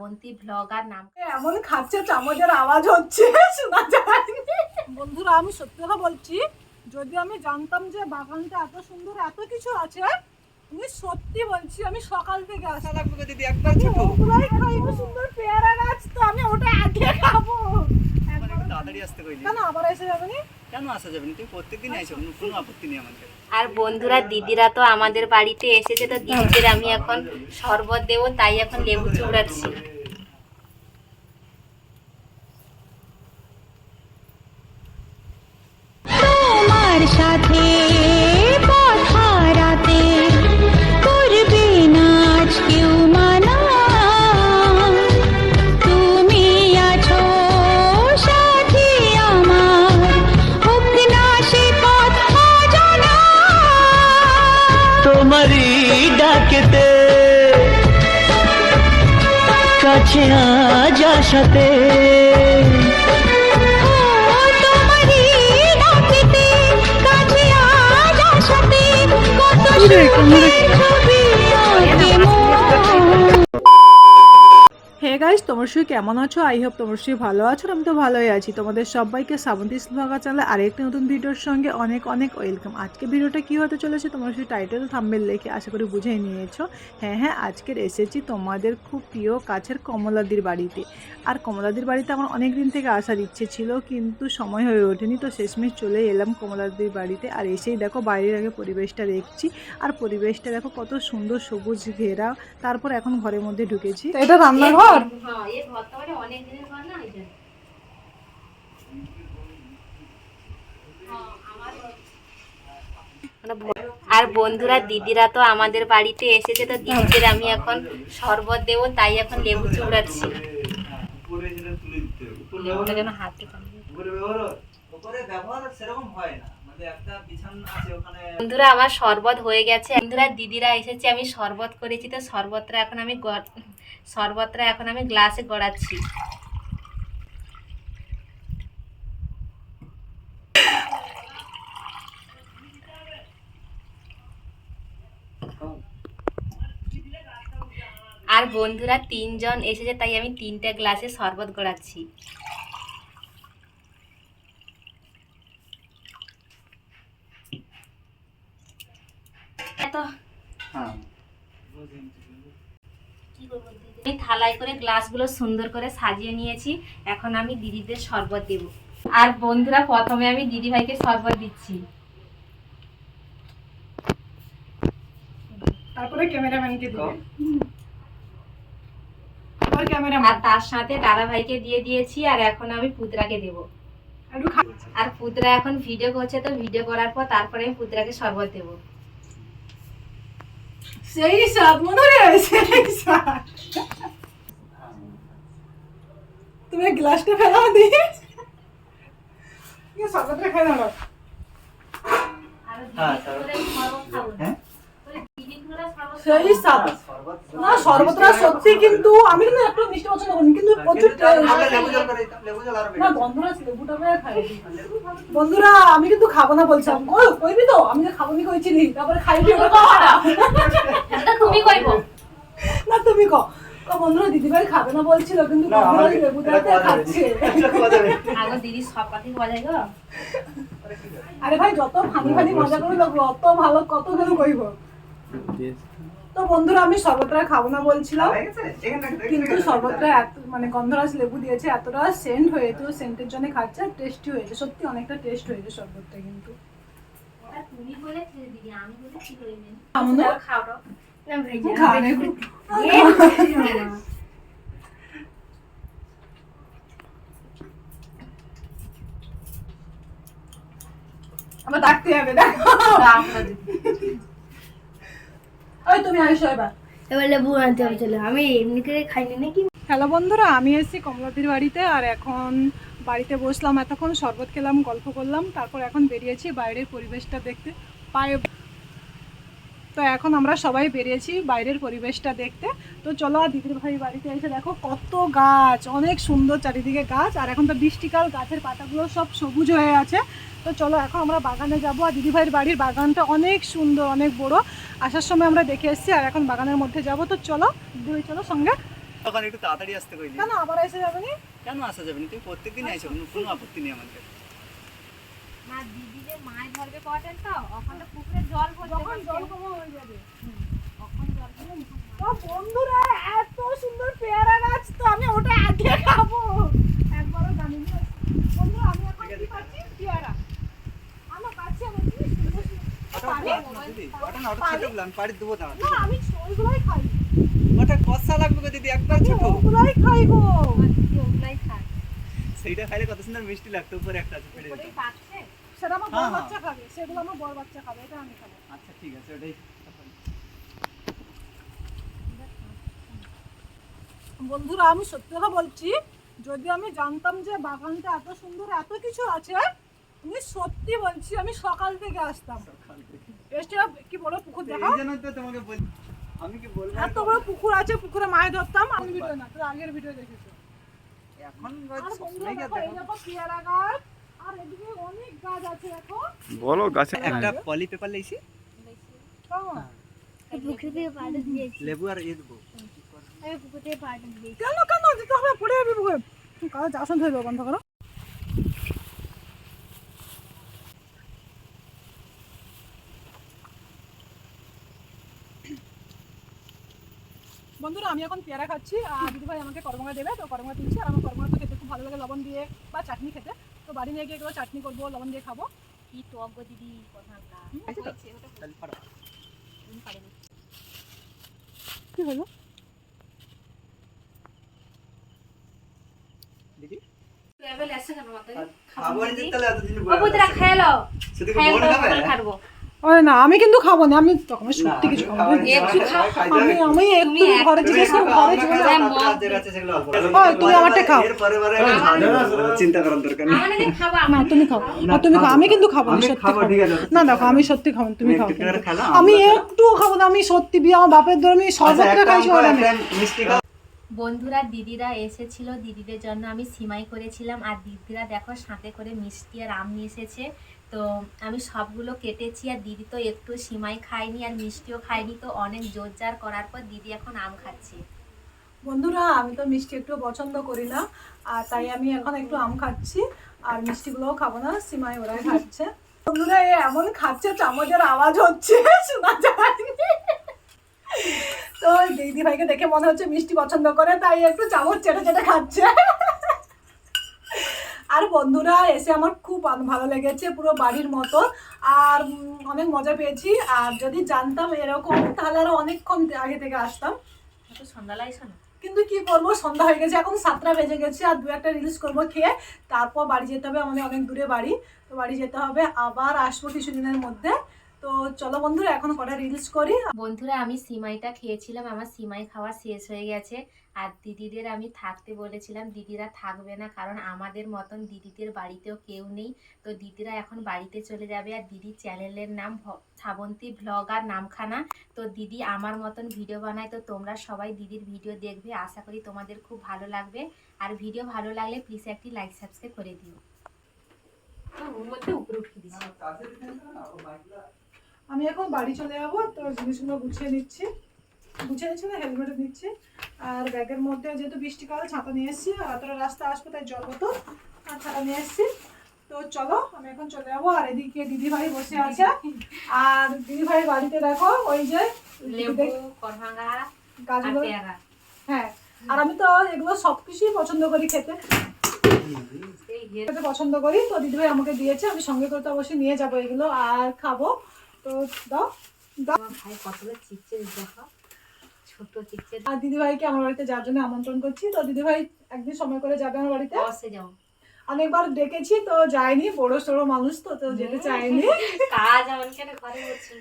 Srabanti blogger নাম। এমন খাচ্ছে চামচের আওয়াজ হচ্ছে শোনা যায়নি। বন্ধুরা আমি সত্যি কথা বলছি যদি আমি জানতাম যে বাগানটা এত সুন্দর এত কিছু আছে আমি সত্যি বলছি আমি সকাল থেকে আসা। লাগবে দিদি একবার ওগুলাই খাই এত সুন্দর পেয়ারা গাছ তো আমি ওটা আগে খাব। মানে তাড়াতাড়ি আসতে কইলি। কেন আবার এসে যাবে নি? কেন আসা যাবে না? তুমি প্রত্যেকদিন আইছো কোনো আপত্তি নেই আমাদের। আর বন্ধুরা দিদিরা তো আমাদের বাড়িতে এসেছে তো দিদিদের আমি এখন শরবত দেবো তাই এখন লেবু চুড়াচ্ছি। তোমারই ডাকেতে। কাছে আজ আসাতে তোমারই ডাকেতে কাছে আজ আসাতে কত গাইস তোমার সবাই কেমন আছো? আই হোপ তোমার সবাই ভালো আছো আমি তো ভালোই আছি। তোমাদের সবাইকে শ্রাবন্তী স্লোগা চ্যানেলে আরেকটি নতুন ভিডিওর সঙ্গে অনেক অনেক ওয়েলকাম আজকে ভিডিওটা কি হতে চলেছে তোমার সেই টাইটেল থাম্বেল লেখে আশা করি বুঝেই নিয়েছো। হ্যাঁ হ্যাঁ আজকের এসেছি তোমাদের খুব প্রিয় কাছের কমলাদির বাড়িতে। আর কমলাদির বাড়িতে আমার অনেক দিন থেকে আসার ইচ্ছে ছিল, কিন্তু সময় হয়ে ওঠেনি, তো শেষমেশ চলে এলাম কমলাদির বাড়িতে। আর এসেই দেখো বাইরের আগে পরিবেশটা দেখছি। আর পরিবেশটা দেখো কত সুন্দর সবুজ ঘেরা। তারপর এখন ঘরের মধ্যে ঢুকেছি। এটা রান্নাঘর? হ্যাঁ মানে অনেক দিনের ঘর না এই জন্য। মানে ভ- আর বন্ধুরা দিদিরা তো আমাদের বাড়িতে এসেছে তো দিদিদের আমি এখন শরবত দেবো তাই এখন লেবু চুড়াচ্ছি। লেবুটা যেন হাতে হয় মানে একটা বিছানা আছে ওখানে বন্ধুরা আমার শরবত হয়ে গেছে। বন্ধুরা দিদিরা এসেছে আমি শরবত করেছি তো শরবতটা এখন আমি গ- শরবতটা এখন আমি গ্লাসে গড়াচ্ছি। আর বন্ধুরা, তিনজন এসেছে, তাই আমি তিনটা গ্লাসে শরবত গড়াচ্ছি। এত হ্যাঁ। আমি থালায় করে গ্লাসগুলো সুন্দর করে সাজিয়ে নিয়েছি। এখন আমি দিদিদের শরবত দেব। আর বন্ধুরা প্রথমে আমি দিদি ভাইকে শরবত দিচ্ছি। তারপরে ক্যামেরাম্যানকে দাও। আর তার সাথে দাদা ভাইকে দিয়ে দিয়েছি আর এখন আমি পুতরাকে দেব। আর পুতরা এখন ভিডিও করছে তো ভিডিও করার পর তারপরে আমি পুতরাকে শরবত দেব। সেই স্বাদ মনে সেই স্বাদ তুমি গ্লাসটা ফেলাও দি সর্বত্র খেয়ে আর হ্যাঁ, দিদি করে আমি শরবত খাব না। হ্যাঁ বলে দিদি করে শরবত সেই স্বাদ না সর্বত্র সত্যি কিন্তু আমি কিন্তু একটু মিষ্টি পছন্দ করি কিন্তু প্রচুর না গন্ধরা ছিল বন্ধুরা আমি কিন্তু খাব না বলছিলাম কইবি তো? আমি তো খাব নি কইছিলি তারপরে খাইবি ওটা তুমি কইব। না তুমি কো। কো বন্ধুরা দিদিভাই খাবে না বলছিল কিন্তু। খাচ্ছে। আগে দিদি সব কথাই গো? আরে ভাই যত ফানি ফানি মজা করে লাগবো অত ভালো কত কিছু কইব। তো বন্ধুরা আমি শরবতটা খাব না বলছিলাম কিন্তু। শরবতটা এত মানে গন্ধরাজ লেবু দিয়েছে এতটা সেন্ট হয়েছে সেন্টের জন্য খাচ্ছে আর টেস্টি হয়েছে। সত্যি অনেকটা টেস্ট হয়েছে শরবতটা কিন্তু। আমার ডাকতে হবে দেখো। ওই তুমি আইসো এবার। এবার লেবু আনতে হবে চলো। আমি এমনি করে খাইনি নাকি? হ্যালো বন্ধুরা আমি এসেছি কমলাদির বাড়িতে আর এখন বাড়িতে বসলাম। এতক্ষণ শরবত খেলাম গল্প করলাম তারপর এখন বেরিয়েছি বাইরের পরিবেশটা দেখতে। পায়ে তো এখন আমরা সবাই বেরিয়েছি বাইরের পরিবেশটা দেখতে। তো চলো আর দিদির ভাই বাড়িতে এসে দেখো কত গাছ অনেক সুন্দর চারিদিকে গাছ। আর এখন তো বৃষ্টিকাল গাছের পাতাগুলো সব সবুজ হয়ে আছে। তো চলো এখন আমরা বাগানে যাব। আর দিদিভাইয়ের বাড়ির বাগানটা অনেক সুন্দর অনেক বড়। আসার সময় আমরা দেখে এসেছি আর এখন বাগানের মধ্যে যাব। তো চলো দিদিভাই চলো সঙ্গে। তখন একটু তাড়াতাড়ি আসতে কইলি। কেন আবার এসে যাবে নি? কেন আসা যাবে না? তুমি প্রত্যেকদিনই আইছো কোনো আপত্তি নেই আমাদের। মা দিদি যে মাছ ধরবে কটেন তো ওখানে পুকুরে জল যখন জল কমা হয়ে যাবে। জল? তো বন্ধুরা এত সুন্দর পেয়ারা গাছ তো আমি ওটা আগে খাব। একবারও জানিনি বন্ধুরা আমি এখন কি পাচ্ছি? পেয়ারা। আমার কাছে কি সুন্দর না আমি না ওইগুলোই খাই। ওটা কষা লাগবে দিদি একবার ছোট। ওগুলোই খাই গো। ওগুলাই খায় সেইটা খাইলে কত সুন্দর মিষ্টি লাগতো উপরে একটা আছে পাচ্ছে সেটা আমার বড় হ্যাঁ, বাচ্চা খাবে সেগুলো আমার বড় বাচ্চা খাবে এটা আমি খাব। আচ্ছা ঠিক আছে ওটাই। বন্ধুরা আমি সত্যি কথা বলছি যদি আমি জানতাম যে বাগানটা এত সুন্দর এত কিছু আছে আমি সত্যি বলছি আমি সকাল থেকে আসতাম। এসে কি বড় পুকুর তো তোমাকে বল আমি কি বলব? এত বড় পুকুর আছে পুকুরে মাছ ধরতাম আমি ভিডিও না তোর আগের ভিডিও দেখেছ। এখন আর বন্ধুরা সবসময় দেখো এই দেখো পেয়ারা গাছ। আর এদিকে অনেক গাছ আছে দেখো। বলো গাছে একটা পলি পেপার লেছি পাটা দিয়েছি লেবু আর এ দেবো কেন কেন? দিতে হবে পড়ে যাবি কারও যাওয়া ধরবে বন্ধ করো। বন্ধুরা আমি এখন পেয়ারা খাচ্ছি আর দিদি ভাই আমাকে করমঙ্গা দেবে তো করমঙ্গা দিচ্ছি আর আমার করমঙ্গা তো খেতে খুব ভালো লাগে লবণ দিয়ে বা চাটনি খেতে। তো বাড়ি নিয়ে গিয়ে এগুলো চাটনি করব লবণ দিয়ে খাব। কি টক গো দিদি পারবে। কি হলো? দিদি? না তাহলে এতদিন খাবে? খাব। ওই না আমি কিন্তু খাব না আমি তখন আমি সত্যি কিছু তুমি খাব না। একটু। আমি। আমি একটু ঘরে জিজ্ঞেস ঘরে জিজ্ঞেস তুমি আমারটা খাও। চিন্তা করার দরকার নেই না তুমি খাও না, আর তুমি খাও আমি কিন্তু খাব না আমি সত্যি খাব, খাব ঠিক আছে। না দেখো আমি সত্যি খাব তুমি খাও আমি আমরা- একটু খাব না আমি সত্যি বিয়ে আমার বাপের ধরে আমি আচ্ছা, সর্বত্র খাইছি ওরা মিষ্টি খাও। বন্ধুরা, দিদিরা এসেছিল। দিদিদের জন্য আমি সিমাই করেছিলাম। আর দিদিরা দেখো, সাথে করে মিষ্টি আর আম নিয়ে এসেছে। তো আমি সবগুলো কেটেছি। আর দিদি তো একটু সিমাই খায়নি আর মিষ্টিও খায়নি। তো অনেক জোর জার করার পর দিদি এখন আম খাচ্ছে। বন্ধুরা, আমি তো মিষ্টি একটু পছন্দ করি না। আর তাই আমি এখন একটু আম খাচ্ছি। আর মিষ্টিগুলোও খাব না, সিমাই ওরাই খাচ্ছে। বন্ধুরা এমন খাচ্ছে, চামচের আওয়াজ হচ্ছে, শোনা যায়নি। তো দিদি ভাইকে দেখে মনে হচ্ছে মিষ্টি পছন্দ করে তাই একটু চামচ চেটে চেটে খাচ্ছে। আর বন্ধুরা এসে আমার খুব ভালো লেগেছে পুরো বাড়ির মতো। আর অনেক মজা পেয়েছি। আর যদি জানতাম এরকম তাহলে আরও অনেকক্ষণ আগে থেকে আসতাম। শোনো কিন্তু কি করব সন্ধ্যা হয়ে গেছে এখন সাতটা বেজে গেছে আর দু একটা রিলস করব খেয়ে তারপর বাড়ি যেতে হবে আমাদের অনেক দূরে বাড়ি। তো বাড়ি যেতে হবে আবার আসব কিছুদিনের মধ্যে। তো চলো বন্ধুরা এখন কটা রিলস করি? বন্ধুরা আমি সিমাইটা খেয়েছিলাম আমার সিমাই খাওয়া শেষ হয়ে গেছে। আর দিদিদের আমি থাকতে বলেছিলাম দিদিরা থাকবে না কারণ আমাদের মতন দিদিদের বাড়িতেও কেউ নেই। তো দিদিরা এখন বাড়িতে চলে যাবে আর দিদির চ্যানেলের নাম শ্রাবন্তী ব্লগার নামখানা। তো দিদি আমার মতন ভিডিও বানায় তো তোমরা সবাই দিদির ভিডিও দেখবে। আশা করি তোমাদের খুব ভালো লাগবে। আর ভিডিও ভালো লাগলে প্লিজ একটি লাইক সাবস্ক্রাইব করে দিও। উপরে উঠে দিচ্ছি। আমি এখন বাড়ি চলে যাব তো জিনিসগুলো গুছিয়ে নিচ্ছি। গুছিয়ে নিচ্ছি না হেলমেট নিচ্ছি। আর ব্যাগের মধ্যে যেহেতু বৃষ্টিকাল ছাতা নিয়ে এসেছি আর এতটা রাস্তা আসব তাই জল বোতল আর ছাতা নিয়ে এসেছি। তো চলো আমি এখন চলে যাব। আর এদিকে দিদি ভাই বসে আছে। আর দিদি ভাই বাড়িতে দেখো ওই যে গাছগুলো হ্যাঁ আর আমি তো এগুলো সবকিছুই পছন্দ করি খেতে পছন্দ করি। তো দিদিভাই আমাকে দিয়েছে আমি সঙ্গে করে তো অবশ্যই নিয়ে যাব এগুলো আর খাব। তো দাও আমার ভাই কতগুলো চিপসে দেখো ছোট চিপসে আর দিদিভাইকে আমার বাড়িতে যাওয়ার জন্য আমন্ত্রণ করছি। তো দিদিভাই একদিন সময় করে যাবে আমার বাড়িতে? যাও। অনেকবার ডেকেছি তো যায়নি বড় সড়ো মানুষ তো তো যেতে চায়নি। কাজ আমার কেন ঘরে বলছি